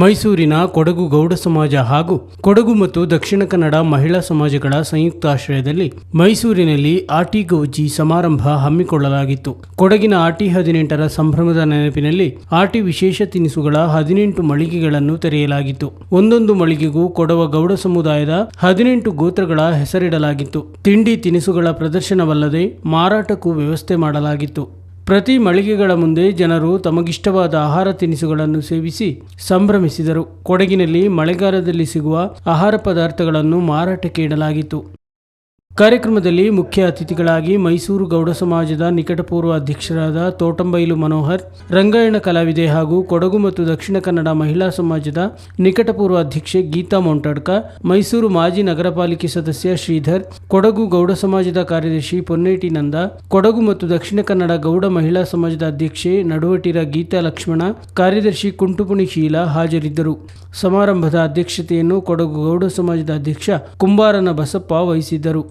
ಮೈಸೂರಿನ ಕೊಡಗು ಗೌಡ ಸಮಾಜ ಹಾಗೂ ಕೊಡಗು ಮತ್ತು ದಕ್ಷಿಣ ಕನ್ನಡ ಮಹಿಳಾ ಸಮಾಜಗಳ ಸಂಯುಕ್ತಾಶ್ರಯದಲ್ಲಿ ಮೈಸೂರಿನಲ್ಲಿ ಆಟಿ ಗೌಜಿ ಸಮಾರಂಭ ಹಮ್ಮಿಕೊಳ್ಳಲಾಗಿತ್ತು. ಕೊಡಗಿನ ಆಟಿ ಹದಿನೆಂಟರ ಸಂಭ್ರಮದ ನೆನಪಿನಲ್ಲಿ ಆಟಿ ವಿಶೇಷ ತಿನಿಸುಗಳ ಹದಿನೆಂಟು ಮಳಿಗೆಗಳನ್ನು ತೆರೆಯಲಾಗಿತ್ತು. ಒಂದೊಂದು ಮಳಿಗೆಗೂ ಕೊಡವ ಗೌಡ ಸಮುದಾಯದ ಹದಿನೆಂಟು ಗೋತ್ರಗಳ ಹೆಸರಿಡಲಾಗಿತ್ತು. ತಿಂಡಿ ತಿನಿಸುಗಳ ಪ್ರದರ್ಶನವಲ್ಲದೆ ಮಾರಾಟಕ್ಕೂ ವ್ಯವಸ್ಥೆ ಮಾಡಲಾಗಿತ್ತು. ಪ್ರತಿ ಮಳಿಗೆಗಳ ಮುಂದೆ ಜನರು ತಮಗಿಷ್ಟವಾದ ಆಹಾರ ತಿನಿಸುಗಳನ್ನು ಸೇವಿಸಿ ಸಂಭ್ರಮಿಸಿದರು. ಕೊಡಗಿನಲ್ಲಿ ಮಳೆಗಾಲದಲ್ಲಿ ಸಿಗುವ ಆಹಾರ ಪದಾರ್ಥಗಳನ್ನು ಮಾರಾಟಕ್ಕೆ ಇಡಲಾಗಿತ್ತು. ಕಾರ್ಯಕ್ರಮದಲ್ಲಿ ಮುಖ್ಯ ಅತಿಥಿಗಳಾಗಿ ಮೈಸೂರು ಗೌಡ ಸಮಾಜದ ನಿಕಟಪೂರ್ವ ಅಧ್ಯಕ್ಷರಾದ ತೋಟಂಬೈಲು ಮನೋಹರ್, ರಂಗಾಯಣ ಕಲಾವಿದೆ ಹಾಗೂ ಕೊಡಗು ಮತ್ತು ದಕ್ಷಿಣ ಕನ್ನಡ ಮಹಿಳಾ ಸಮಾಜದ ನಿಕಟಪೂರ್ವ ಅಧ್ಯಕ್ಷೆ ಗೀತಾ ಮೊಂಟಡ್ಕ, ಮೈಸೂರು ಮಾಜಿ ನಗರ ಪಾಲಿಕೆ ಸದಸ್ಯ ಶ್ರೀಧರ್, ಕೊಡಗು ಗೌಡ ಸಮಾಜದ ಕಾರ್ಯದರ್ಶಿ ಪೊನ್ನೇಟಿ ನಂದ, ಕೊಡಗು ಮತ್ತು ದಕ್ಷಿಣ ಕನ್ನಡ ಗೌಡ ಮಹಿಳಾ ಸಮಾಜದ ಅಧ್ಯಕ್ಷೆ ನಡುವಟಿರ ಗೀತಾ ಲಕ್ಷ್ಮಣ, ಕಾರ್ಯದರ್ಶಿ ಕುಂಟುಪುಣಿ ಶೀಲಾ ಹಾಜರಿದ್ದರು. ಸಮಾರಂಭದ ಅಧ್ಯಕ್ಷತೆಯನ್ನು ಕೊಡಗು ಗೌಡ ಸಮಾಜದ ಅಧ್ಯಕ್ಷ ಕುಂಬಾರನ ಬಸಪ್ಪ ವಹಿಸಿದ್ದರು.